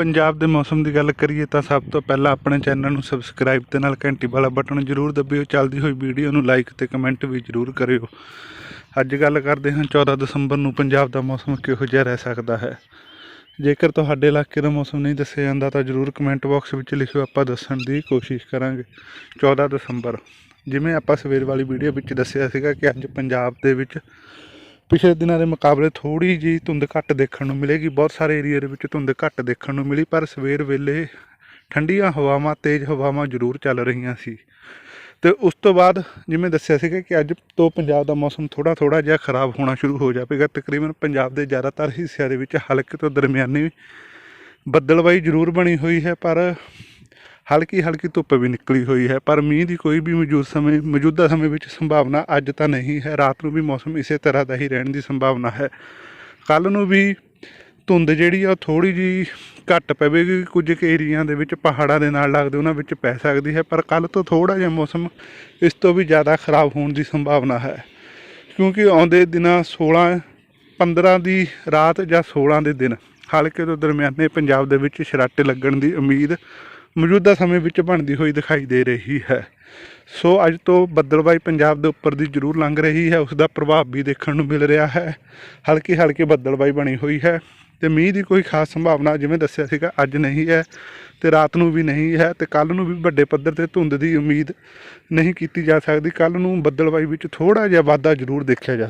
ਪੰਜਾਬ ਦੇ ਮੌਸਮ ਦੀ ਗੱਲ ਕਰੀਏ ਤਾਂ ਸਭ ਤੋਂ ਪਹਿਲਾਂ ਆਪਣੇ ਚੈਨਲ ਨੂੰ ਸਬਸਕ੍ਰਾਈਬ ਤੇ ਨਾਲ ਘੰਟੀ ਵਾਲਾ ਬਟਨ ਜ਼ਰੂਰ ਦਬਿਓ। ਚੱਲਦੀ ਹੋਈ ਵੀਡੀਓ ਨੂੰ ਲਾਈਕ ਤੇ ਕਮੈਂਟ ਵੀ ਜ਼ਰੂਰ ਕਰਿਓ। ਅੱਜ ਗੱਲ ਕਰਦੇ ਹਾਂ 14 ਦਸੰਬਰ ਨੂੰ ਪੰਜਾਬ ਦਾ ਮੌਸਮ ਕਿਹੋ ਜਿਹਾ ਰਹਿ ਸਕਦਾ ਹੈ। ਜੇਕਰ ਤੁਹਾਡੇ ਇਲਾਕੇ ਦਾ ਮੌਸਮ ਨਹੀਂ ਦੱਸਿਆ ਜਾਂਦਾ ਤਾਂ ਜ਼ਰੂਰ ਕਮੈਂਟ ਬਾਕਸ ਵਿੱਚ ਲਿਖਿਓ, ਆਪਾਂ ਦੱਸਣ ਦੀ ਕੋਸ਼ਿਸ਼ ਕਰਾਂਗੇ। 14 ਦਸੰਬਰ, ਜਿਵੇਂ ਆਪਾਂ ਸਵੇਰ ਵਾਲੀ ਵੀਡੀਓ ਵਿੱਚ ਦੱਸਿਆ ਸੀਗਾ ਕਿ ਅੱਜ ਪੰਜਾਬ ਦੇ ਵਿੱਚ ਪਿਛਲੇ ਦਿਨਾਂ ਦੇ ਮੁਕਾਬਲੇ ਥੋੜੀ ਜੀ ਧੁੰਦ ਘੱਟ ਦੇਖਣ ਨੂੰ ਮਿਲੇਗੀ। ਬਹੁਤ ਸਾਰੇ ਏਰੀਆ ਦੇ ਵਿੱਚ ਧੁੰਦ ਘੱਟ ਦੇਖਣ ਨੂੰ ਮਿਲੀ, ਪਰ ਸਵੇਰ ਵੇਲੇ ਠੰਡੀਆਂ ਹਵਾਵਾਂ, ਤੇਜ਼ ਹਵਾਵਾਂ ਜ਼ਰੂਰ ਚੱਲ ਰਹੀਆਂ ਸੀ। ਤੇ ਉਸ ਤੋਂ ਬਾਅਦ ਜਿਵੇਂ ਦੱਸਿਆ ਸੀਗਾ ਕਿ ਅੱਜ ਤੋਂ ਪੰਜਾਬ ਦਾ ਮੌਸਮ ਥੋੜਾ ਥੋੜਾ ਜਿਹਾ ਖਰਾਬ ਹੋਣਾ ਸ਼ੁਰੂ ਹੋ ਜਾਵੇਗਾ। ਤਕਰੀਬਨ ਪੰਜਾਬ ਦੇ ਜ਼ਿਆਦਾਤਰ ਹਿੱਸਿਆਂ ਦੇ ਵਿੱਚ ਹਲਕੇ ਤੋਂ ਦਰਮਿਆਨੀ ਬੱਦਲਵਾਈ ਜ਼ਰੂਰ ਬਣੀ ਹੋਈ ਹੈ, ਪਰ ਹਲਕੀ ਹਲਕੀ ਧੁੱਪ ਵੀ ਨਿਕਲੀ ਹੋਈ ਹੈ, ਪਰ ਮੀਂਹ ਦੀ ਕੋਈ ਵੀ ਮੌਜੂਦ ਸਮੇਂ, ਮੌਜੂਦਾ ਸਮੇਂ ਵਿੱਚ ਸੰਭਾਵਨਾ ਅੱਜ ਤਾਂ ਨਹੀਂ ਹੈ। ਰਾਤ ਨੂੰ ਵੀ ਮੌਸਮ ਇਸੇ ਤਰ੍ਹਾਂ ਦਾ ਹੀ ਰਹਿਣ ਦੀ ਸੰਭਾਵਨਾ ਹੈ। ਕੱਲ ਨੂੰ ਵੀ ਧੁੰਦ ਜਿਹੜੀ ਆ ਥੋੜੀ ਜੀ ਘੱਟ ਪਵੇਗੀ। ਕੁਝ ਕੁ ਏਰੀਆ ਦੇ ਵਿੱਚ ਪਹਾੜਾਂ ਦੇ ਨਾਲ ਲੱਗਦੇ ਉਹਨਾਂ ਵਿੱਚ ਪੈ ਸਕਦੀ ਹੈ, ਪਰ ਕੱਲ ਤੋਂ ਥੋੜਾ ਜਿਹਾ ਮੌਸਮ ਇਸ ਤੋਂ ਵੀ ਜ਼ਿਆਦਾ ਖਰਾਬ ਹੋਣ ਦੀ ਸੰਭਾਵਨਾ ਹੈ। ਕਿਉਂਕਿ ਆਉਂਦੇ ਦਿਨਾਂ 16 15 ਦੀ ਰਾਤ ਜਾਂ 16 ਦੇ ਦਿਨ ਹਲਕੇ ਤੋਂ ਦਰਮਿਆਨੇ ਪੰਜਾਬ ਦੇ ਵਿੱਚ ਛਰਾਟੇ ਲੱਗਣ ਦੀ ਉਮੀਦ ਮੌਜੂਦਾ ਸਮੇਂ ਵਿੱਚ ਬਣਦੀ ਹੋਈ ਦਿਖਾਈ ਦੇ ਰਹੀ ਹੈ। ਸੋ ਅੱਜ ਤੋਂ ਬੱਦਲਬਾਈ ਪੰਜਾਬ ਦੇ ਉੱਪਰ ਦੀ ਜ਼ਰੂਰ ਲੰਘ ਰਹੀ ਹੈ। ਉਸ ਦਾ ਪ੍ਰਭਾਵ ਵੀ ਦੇਖਣ ਨੂੰ ਮਿਲ ਰਿਹਾ ਹੈ। ਹਲਕੀ ਹਲਕੀ ਬੱਦਲਬਾਈ ਬਣੀ ਹੋਈ ਹੈ ਤੇ ਮੀਂਹ ਦੀ ਕੋਈ ਖਾਸ ਸੰਭਾਵਨਾ ਜਿਵੇਂ ਦੱਸਿਆ ਸੀਗਾ, ਅੱਜ ਨਹੀਂ ਹੈ ਤੇ ਰਾਤ ਨੂੰ ਵੀ ਨਹੀਂ ਹੈ ਤੇ ਕੱਲ ਨੂੰ ਵੀ ਵੱਡੇ ਪੱਧਰ ਤੇ ਧੁੰਦ ਦੀ ਉਮੀਦ ਨਹੀਂ ਕੀਤੀ ਜਾ ਸਕਦੀ। ਕੱਲ ਨੂੰ ਬੱਦਲਬਾਈ ਵਿੱਚ ਥੋੜਾ ਜਿਹਾ ਵਾਧਾ ਜ਼ਰੂਰ ਦੇਖਿਆ ਜਾ